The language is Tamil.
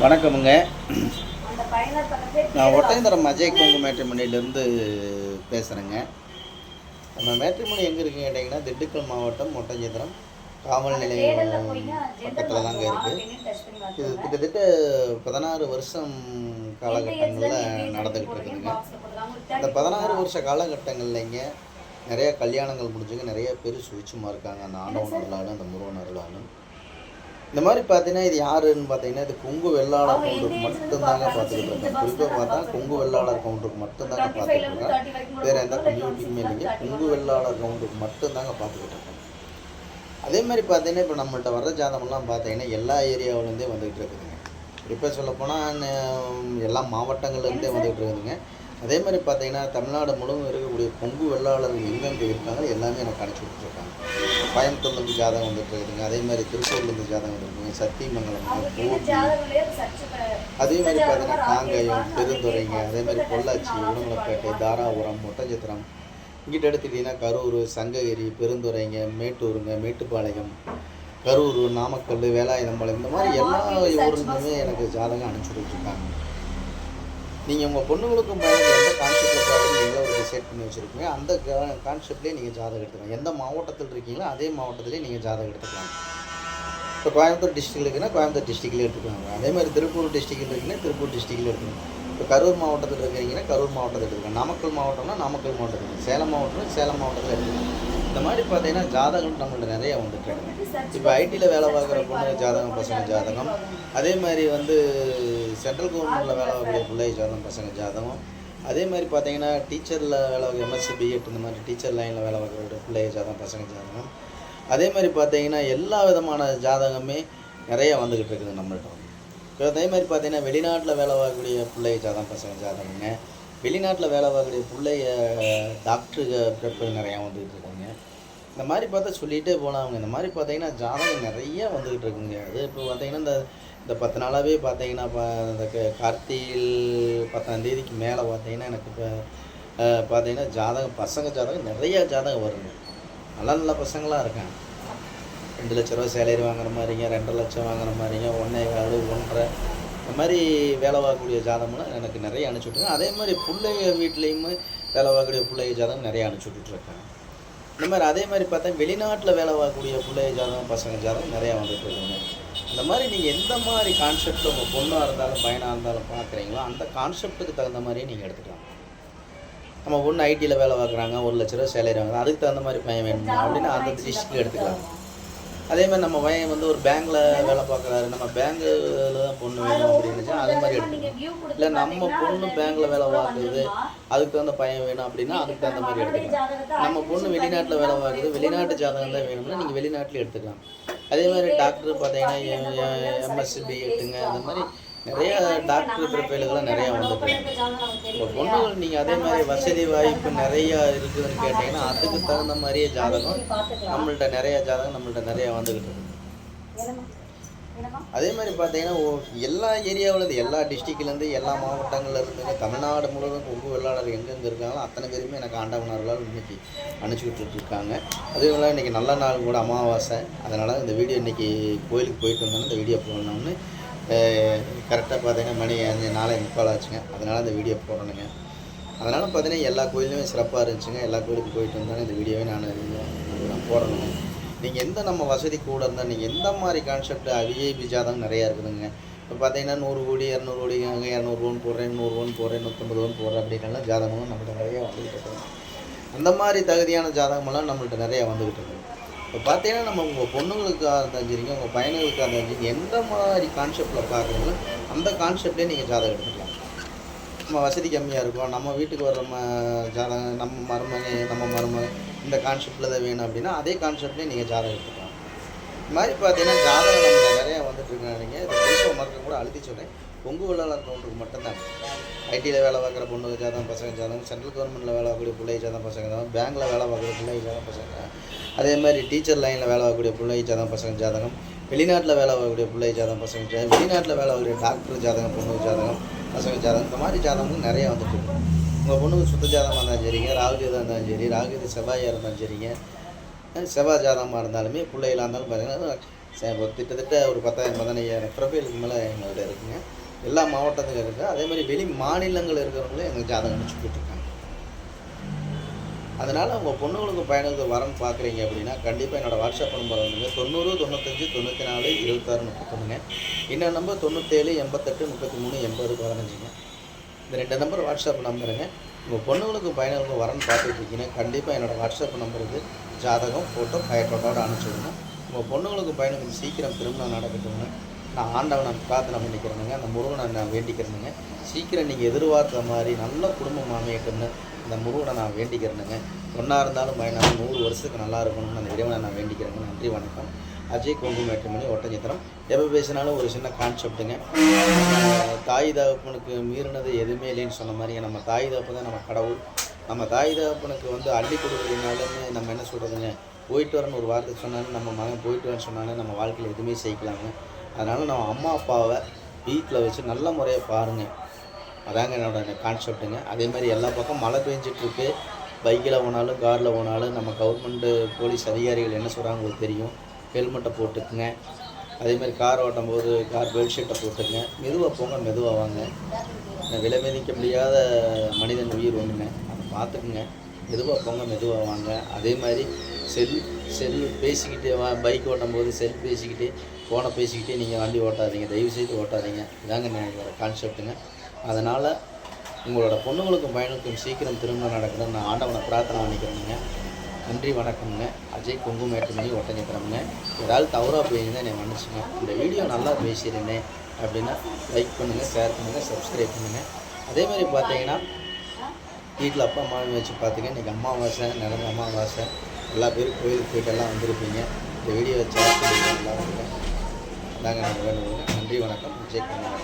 வணக்கமுங்க. நான் ஒட்டயந்தரம் அஜய் கொங்கு மேட்ரிமணிலேருந்து பேசுகிறேங்க நம்ம மேட்ரிமணி எங்கே இருக்குன்னு கேட்டிங்கன்னா திண்டுக்கல் மாவட்டம் ஒட்டஞ்சத்திரம் காவல் நிலையம் பக்கத்தில் தாங்க இருக்குது இது. கிட்டத்தட்ட பதினாறு வருஷம் காலகட்டங்களில் நடந்துக்கிட்டு இருக்குதுங்க. இந்த 30 பதினாறு வருஷ காலகட்டங்கள்லைங்க நிறைய கல்யாணங்கள் முடிஞ்சுங்க. நிறைய பேர் சுவிச்சுமா இருக்காங்க. அந்த ஆண்டவன் அருளாலும் அந்த முருகன் அருளாலும் இந்த மாதிரி பார்த்தீங்கன்னா இது யாருன்னு பார்த்தீங்கன்னா இது கொங்கு வெள்ளாளர் கவுண்டருக்கு மட்டும்தாங்க பார்த்துக்கிட்டு இருக்கேன் குறிப்பாக பார்த்தா கொங்கு வெள்ளாளர் கவுண்டருக்கு மட்டும்தாங்க 25 ல பார்த்துக்கிட்டு இருக்கேன் 30 வரைக்கும் வேறு எந்த. கம்யூனிட்டியுமே இல்லைங்க. 26, கொங்கு வெள்ளாளர் கவுண்டருக்கு மட்டும்தாங்க பார்த்துக்கிட்டு இருக்கேன் அதே மாதிரி பார்த்தீங்கன்னா இப்போ நம்மள்ட்ட வர்ற ஜாதகம்லாம் பார்த்தீங்கன்னா எல்லா ஏரியாவிலேருந்தே வந்துகிட்டு இருக்குதுங்க. இப்போ சொல்லப்போனால் எல்லா மாவட்டங்கள்லேருந்தே வந்துகிட்டு இருக்குதுங்க. அதே மாதிரி பார்த்தீங்கன்னா தமிழ்நாடு முழுவதும் இருக்கக்கூடிய கொங்கு வெள்ளாளர்கள் எங்கெங்கே இருக்காங்க எல்லாமே எனக்கு அனுப்பிச்சி விட்டுருக்காங்க. கோயம்புத்தூர்லேருந்து ஜாதகம் வந்துட்டு இருக்குதுங்க. அதே மாதிரி திருப்பூர்லேருந்து ஜாதகம் வந்துருக்குங்க சத்தியமங்கலம் அது மாதிரி பார்த்தீங்கன்னா காங்கயம் பெருந்துறைங்க அதே மாதிரி பொள்ளாச்சி உடுமலைப்பேட்டை தாராபுரம் ஒட்டஞ்சத்திரம் இங்கிட்ட எடுத்துக்கிட்டிங்கன்னா கரூர் சங்ககிரி பெருந்துறைங்க மேட்டூருங்க மேட்டுப்பாளையம் கரூர் நாமக்கல் வேலாயுதம்பாளையம் இந்த மாதிரி எல்லா ஊர்லேருந்துமே எனக்கு ஜாதகம் அனுப்பிச்சி வச்சுருக்காங்க நீங்கள் உங்கள் பொண்ணுங்களுக்கும் பையனுக்கு எந்த கான்செப்டில் பார்த்து நீங்களே ஒரு டிசைட் பண்ணி வச்சுருக்கீங்க அந்த கான்செப்ட்லேயே நீங்கள் ஜாதகம் எடுத்துக்கலாம். எந்த மாவட்டத்தில் இருக்கீங்களோ அதே மாவட்டத்திலே நீங்கள் ஜாதகம் எடுத்துக்கலாம். இப்போ கோயம்புத்தூர் டிஸ்ட்ரிக்ட் இருக்குன்னா கோயம்புத்தூர் டிஸ்ட்ரிக்ட்லேயே எடுத்துக்கோங்க. அதே மாதிரி திருப்பூர் டிஸ்ட்ரிக்ட் இருக்குன்னா திருப்பூர் டிஸ்ட்ரிக்ட்லேயே எடுத்துக்கணும் இப்போ கரூர் மாவட்டத்தில் இருக்கிறீங்கன்னா கரூர் மாவட்டத்தில் எடுத்துக்கோங்க. நாமக்கல் மாவட்டம்னா நாமக்கல் மாவட்டத்தில் எடுத்துக்கலாம் சேலம் மாவட்டம்னா சேலம் மாவட்டத்தில் எடுத்துக்கோங்க. இந்த மாதிரி பார்த்தீங்கன்னா ஜாதகம் நம்மள்ட்ட நிறைய வந்துட்டு இப்போ ஐடியில் வேலை பார்க்குற பொண்ணு ஜாதகம் பசங்க ஜாதகம். அதே மாதிரி வந்து சென்ட்ரல் கவர்மெண்ட்டில் வேலை பார்க்கக்கூடிய பிள்ளை ஜாதகம் பசங்க ஜாதகம். அதே மாதிரி பார்த்தீங்கன்னா டீச்சரில் வேலை பார்க்குற எம்எஸ்சி பிஎட் இந்த மாதிரி டீச்சர் லைனில் வேலை பார்க்குற பிள்ளைய ஜாதகம் பசங்க ஜாதகம். அதே மாதிரி பார்த்தீங்கன்னா எல்லா விதமான ஜாதகமே நிறைய வந்துக்கிட்டு இருக்குது நம்மள்கிட்ட இப்போ அதே மாதிரி பார்த்தீங்கன்னா வெளிநாட்டில் வேலை வாங்கக்கூடிய பிள்ளை ஜாதகம் பசங்க ஜாதகங்க. வெளிநாட்டில் வேலை வாங்கக்கூடிய பிள்ளைய டாக்டருக்கு ப்ரிப்பர் நிறையா வந்துக்கிட்டு இருக்காங்க. இந்த மாதிரி பார்த்தா சொல்லிகிட்டே போகலாம் அவங்க இந்த மாதிரி பார்த்தீங்கன்னா ஜாதகம் நிறைய வந்துக்கிட்டு இருக்குங்க. அது இப்போ பார்த்தீங்கன்னா இந்த இந்த பத்து நாளாகவே பார்த்தீங்கன்னா இப்போ இந்த க- கார்த்திகை பத்தாம் தேதிக்கு மேலே பார்த்தீங்கன்னா எனக்கு இப்போ பார்த்தீங்கன்னா ஜாதகம் பசங்க ஜாதகம் நிறையா ஜாதகம் வருங்க. நல்ல நல்ல பசங்களாக இருக்காங்க. ரெண்டு லட்ச ரூபா சேலரி வாங்குற மாதிரிங்க ரெண்டரை லட்சம் வாங்குற மாதிரிங்க ஒன்றே கால் ஒன்றரை. இந்த மாதிரி வேலை பார்க்கக்கூடிய ஜாதகம்லாம் எனக்கு நிறைய அனுப்பிச்சி அதே மாதிரி பிள்ளைங்க வீட்லேயுமே வேலை பார்க்கக்கூடிய பிள்ளைங்க ஜாதகம் நிறைய அனுப்பிச்சி இந்த மாதிரி அதே மாதிரி பார்த்தா வெளிநாட்டில் வேலை பார்க்கக்கூடிய பிள்ளைய ஜாதகம் பசங்க ஜாதகம் நிறையா வந்துட்டு இருக்குங்க. இந்த மாதிரி நீங்கள் எந்த மாதிரி கான்செப்டில் உங்கள் பொண்ணாக இருந்தாலும் பையனாக இருந்தாலும் பார்க்குறீங்களோ அந்த கான்செப்ட்டுக்கு தகுந்த மாதிரியே நீங்கள் எடுத்துக்கலாம். நம்ம ஒன்று ஐடியில் வேலை பார்க்குறாங்க ஒரு லட்ச ரூபா சேலரி வாங்குறாங்க அதுக்கு தகுந்த மாதிரி பையன் வேணுமா? அப்படின்னு அந்த டிஸ்ட்ரிக்ட் எடுத்துக்கலாம். அதே மாதிரி நம்ம பையன் வந்து ஒரு பேங்க்ல வேலை பார்க்குறாரு. நம்ம பேங்க்கில் தான் பொண்ணு வேணும் அப்படின்னு அதே மாதிரி எடுத்துக்கலாம் இல்லை நம்ம பொண்ணு பேங்க்ல வேலை பார்க்குறது அதுக்கு தகுந்த பையன் வேணும் அப்படின்னா அதுக்கு தகுந்த மாதிரி எடுத்துக்கலாம். நம்ம பொண்ணு வெளிநாட்டில் வேலை பார்க்குறது வெளிநாட்டு ஜாதகம் தான் வேணும்னா நீங்கள் வெளிநாட்டில் எடுத்துக்கலாம். அதே மாதிரி டாக்டர் பார்த்தீங்கன்னா எம்எஸ்சி பிஎட்டுங்க அந்த மாதிரி நிறைய டாக்டர் ப்ரிப்பேர்களும் நிறையா வந்துட்டு இப்போ பொண்ணுகள் நீங்கள் அதே மாதிரி வசதி வாய்ப்பு நிறையா இருக்குதுன்னு கேட்டிங்கன்னா அதுக்கு தகுந்த மாதிரியே ஜாதகம் நம்மள்ட்ட நிறையா ஜாதகம் நம்மள்ட்ட நிறையா வந்துக்கிட்டு இருக்கு. அதே மாதிரி பார்த்தீங்கன்னா ஓ- எல்லா ஏரியாவிலேருந்து எல்லா டிஸ்ட்ரிக்ட்லேருந்து எல்லா மாவட்டங்கள்லேருந்து தமிழ்நாடு முழுவதும் கொங்கு வெள்ளாளர் எங்கெங்கே இருக்காங்களோ அத்தனை பேருமே எனக்கு ஆண்டவனார்களால் இன்னைக்கு அனுப்பிச்சுக்கிட்டு விட்டுட்டு இருக்காங்க. அதே போல் இன்றைக்கி நல்ல நாள் கூட அமாவாசை. அதனால் இந்த வீடியோ இன்றைக்கி கோயிலுக்கு போயிட்டு வந்தோன்னா இந்த வீடியோ போடணும்னு கரெக்டாக பார்த்தீங்கன்னா மணி அஞ்சு நாளை முக்கால் ஆச்சுங்க. அதனால் அந்த வீடியோ போடணுங்க. அதனால் பார்த்தீங்கன்னா எல்லா கோயிலுமே சிறப்பாக இருந்துச்சுங்க. எல்லா கோயிலுக்கும் போயிட்டு வந்தாலும் இந்த வீடியோவே நான் நான் போடணுங்க. நீங்கள் எந்த நம்ம வசதி கூட இருந்தால் நீங்கள் எந்த மாதிரி கான்செப்ட் விஐபி ஜாதகம் நிறையா இருக்குதுங்க. இப்போ பார்த்தீங்கன்னா நூறு கோடி இரநூறு கோடி அங்கே இரநூறு போடுறேன் நூறு போடுறேன் நூற்றம்பது ரூபான்னு போடுறேன் அப்படின்னாலாம் ஜாதகமும் நம்மள்ட்ட நிறையா வந்துகிட்டு இருக்குது அந்த மாதிரி தகுதியான ஜாதகமெல்லாம் நம்மள்ட்ட நிறையா வந்துகிட்டு இருக்குது இப்போ பார்த்தீங்கன்னா நம்ம உங்கள் பொண்ணுங்களுக்காக இருந்தாலும் சரிங்க உங்கள் பையனுங்களுக்காக இருந்தாலும் சரிங்க எந்த மாதிரி கான்செப்டில் பார்க்குறீங்களோ அந்த கான்செப்ட்லேயே நீங்கள் ஜாதகம் எடுத்துக்கலாம். நம்ம வசதி கம்மியாக இருக்கும் நம்ம வீட்டுக்கு வர்ற ம ஜாதகம் நம்ம மருமக நம்ம மருமக இந்த கான்செப்டில் தான் வேணும் அப்படின்னா அதே கான்செப்ட்லேயே நீங்கள் ஜாதகம் எடுத்துக்கலாம். இது மாதிரி பார்த்தீங்கன்னா ஜாதகம் நம்ம நிறையா வந்துட்டு இருக்காங்க இது மறக்க கூட அழுத்தி சொல்கிறேன் பொங்கு வெள்ளாளர் கவுண்டருக்கு மட்டும்தான். ஐடியில் வேலை பார்க்குற பொண்ணுங்க ஜாதகம் பசங்க இருந்தாலும் சென்ட்ரல் கவர்மெண்ட்டில் வேலை பார்க்கக்கூடிய பிள்ளை ஜாதகம் பசங்க ஜாதகம் பேங்க்கில் வேலை பார்க்குற பிள்ளை ஜாதகம் பசங்க அதே மாதிரி டீச்சர் லைனில் வேலை பார்க்கக்கூடிய பிள்ளை ஜாதகம் பசங்க ஜாதகம். வெளிநாட்டில் வேலை பார்க்கக்கூடிய பிள்ளை ஜாதகம் பசங்க ஜாதகம். வெளிநாட்டில் வேலை பார்க்கக்கூடிய டாக்டர் ஜாதகம் பொண்ணு ஜாதகம் பசங்க ஜாதகம். இந்த மாதிரி ஜாதகங்கள் நிறையா வந்துட்டு உங்கள் பொண்ணுக்கு சுத்த ஜாதகமாக இருந்தாலும் சரிங்க ராகுஜாதம் இருந்தாலும் சரி ராகுஜ செவ்வாயாக இருந்தாலும் சரிங்க செவ்வாய் ஜாதகமாக இருந்தாலுமே பிள்ளைகளாக இருந்தாலும் பார்த்தீங்கன்னா ஒரு கிட்டத்தட்ட ஒரு பத்தாயிரம் பதினையாயிரம் ப்ரொஃபைலுக்கு மேலே எங்கள்கிட்ட இருக்குங்க. எல்லா மாவட்டத்துக்கும் இருக்குது அதே மாதிரி வெளி மாநிலங்கள் இருக்கிறவங்களும் எங்களுக்கு ஜாதகம் அனுப்பிச்சு போட்டுருக்காங்க. அதனால் உங்கள் பொண்ணுங்களுக்கு பையனுக்கு வரன்னு பார்க்குறீங்க அப்படின்னா கண்டிப்பாக என்னோடய வாட்ஸ்அப் நம்பர் வந்துங்க. தொண்ணூறு தொண்ணூத்தஞ்சு தொண்ணூற்றி நாலு இருபத்தாறு முப்பத்தொன்னுங்க. இன்னொரு நம்பர் தொண்ணூற்றேழு எண்பத்தெட்டு முப்பத்தி மூணு எண்பது பதினஞ்சுங்க. இந்த ரெண்டு நம்பர் வாட்ஸ்அப் நம்பருங்க உங்கள் பொண்ணுங்களுக்கு பையனுக்கு வரன்னு பார்த்துட்ருக்கீங்கன்னா கண்டிப்பாக என்னோடய வாட்ஸ்அப் நம்பருக்கு ஜாதகம் ஃபோட்டோ பயக்கோட்டோடு அனுப்பிச்சி விடுங்க. உங்கள் பொண்ணுங்களுக்கு பையனுக்கு சீக்கிரம் திருமணம் நடக்கட்டும்னு நான் ஆண்டவனை பிரார்த்தனை பண்ணிக்கிறேனுங்க அந்த முருகனை நான் வேண்டிக்கிறேனுங்க. சீக்கிரம் நீங்கள் எதிர்பார்த்த மாதிரி நல்ல குடும்பம் அமையட்டும்னு அந்த முருகனை நான் வேண்டிக்கிறேனுங்க. ஒன்றா இருந்தாலும் பயனாலும் நூறு வருஷத்துக்கு நல்லா இருக்கணும்னு அந்த இறைவனை நான் வேண்டிக்கிறேங்க. நன்றி வணக்கம். அஜய் கொங்கு மேட்டுமணி ஒட்டஞ்சித்திரம். எப்போ பேசினாலும் ஒரு சின்ன கான்செப்ட்டுங்க தாய் தகப்பனுக்கு மீறினது எதுவுமே இல்லைன்னு சொன்ன மாதிரி நம்ம தாய் தகப்பு தான் நம்ம கடவுள். நம்ம தாய் தகப்பனுக்கு வந்து அள்ளி கொடுக்குறதுனாலுமே நம்ம என்ன சொல்கிறதுங்க போயிட்டு வரேன்னு ஒரு வார்த்தை சொன்னாலும் நம்ம மகன் போயிட்டு வரேன்னு சொன்னாலும் நம்ம வாழ்க்கையில் எதுவுமே செய்யலாங்க. அதனால் நம்ம அம்மா அப்பாவை வீட்டில் வச்சு நல்ல முறையை பாருங்கள் அதாங்க என்னோட கான்செப்ட்டுங்க அதே மாதிரி எல்லா பக்கம் மழை பெஞ்சிட்ருக்கு. பைக்கில் போனாலும் காரில் போனாலும் நம்ம கவர்மெண்ட்டு போலீஸ் அதிகாரிகள் என்ன சொல்கிறாங்க உங்களுக்கு தெரியும். ஹெல்மெட்டை போட்டுக்குங்க. அதே மாதிரி கார் ஓட்டும் போது கார் பெல்ட்ஷீட்டை போட்டுங்க மெதுவாக போங்க மெதுவாக வாங்க. விலை மதிக்க முடியாத மனிதன் உயிர் ஒன்றுங்க அதை பார்த்துக்குங்க. மெதுவாக போங்க மெதுவாக வாங்க. அதே மாதிரி செல் செல் பேசிக்கிட்டே வா பைக் ஓட்டும் போது செல் பேசிக்கிட்டே ஃபோனை பேசிக்கிட்டே நீங்கள் வண்டி ஓட்டாதீங்க. தயவு செய்து ஓட்டாதீங்க. இதாங்க என்னோட கான்செப்ட்டுங்க அதனால் உங்களோட பொண்ணுங்களுக்கும் பையனுக்கும் சீக்கிரம் திருமணம் நடக்கணும்னு நான் ஆண்டவனை பிரார்த்தனை பண்ணிக்கிறேங்க நன்றி வணக்கம்ங்க. அஜய் குங்குமேட்டுமணி ஒட்டஞ்சித்திரம்ங்க ஏதாவது தவறாக போயிருந்தால் என்னை மன்னிச்சுங்க. இந்த வீடியோ நல்லா பேசியிருந்தேன் அப்படின்னா லைக் பண்ணுங்கள் ஷேர் பண்ணுங்கள் சப்ஸ்கிரைப் பண்ணுங்கள் அதே மாதிரி பார்த்தீங்கன்னா வீட்டில் அப்பா அம்மாவை வச்சு பார்த்துங்க. இன்றைக்கி அம்மாவாசை நடந்த அம்மாவாசை எல்லா பேரும் கோயிலுக்கு போயிட்டெல்லாம் வந்திருப்பீங்க. இந்த வீடியோ வச்சு எல்லாம் வந்துங்க வேணுங்க நன்றி வணக்கம். விஜய் குமார்